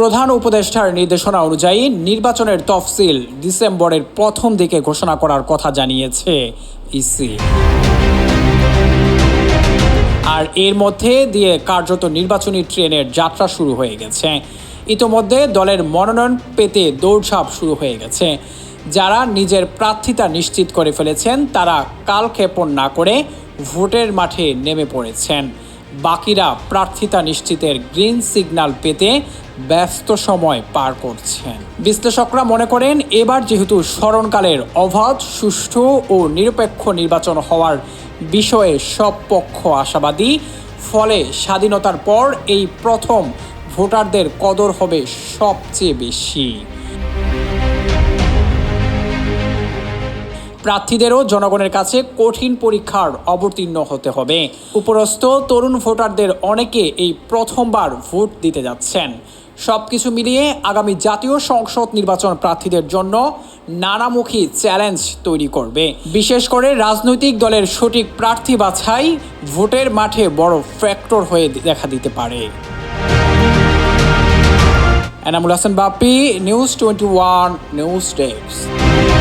প্রধান উপদেষ্টার নির্দেশনা অনুযায়ী নির্বাচনের তফসিল ডিসেম্বরের প্রথম দিকে ঘোষণা করার কথা জানিয়েছে ইসি। আর এর মধ্যে দিয়ে কার্যত নির্বাচনী ট্রেনের যাত্রা শুরু হয়ে গেছে। ইতোমধ্যে দলের মনোনয়ন পেতে দৌড়ঝাঁপ শুরু হয়ে গেছে। যারা নিজের প্রার্থিতা নিশ্চিত করে ফেলেছেন, তারা কালক্ষেপণ না করে ভোটের মাঠে নেমে পড়েছেন। বাকিরা প্রার্থিতা নিশ্চিতের গ্রিন সিগন্যাল পেতে ব্যস্ত সময় পার করছেন। বিশ্লেষকরা মনে করেন, এবার যেহেতু স্মরণকালের অবাধ, সুষ্ঠু ও নিরপেক্ষ নির্বাচন হওয়ার বিষয়ে সব পক্ষ আশাবাদী, ফলে স্বাধীনতার পর এই প্রথম ভোটারদের কদর হবে সবচেয়ে বেশি। প্রার্থীদেরও জনগণের কাছে কঠিন পরীক্ষার অবতীর্ণ হতে হবে। উপরস্থ তরুণ ভোটারদের অনেকে এই প্রথমবার ভোট দিতে যাচ্ছেন। সব কিছু মিলিয়ে আগামী জাতীয় সংসদ নির্বাচন প্রার্থীদের জন্য নানামুখী চ্যালেঞ্জ তৈরি করবে। বিশেষ করে রাজনৈতিক দলের সঠিক প্রার্থী বাছাই ভোটের মাঠে বড় ফ্যাক্টর হয়ে দেখা দিতে পারে। Enamul Hasan Bappi, news twenty one, news desk.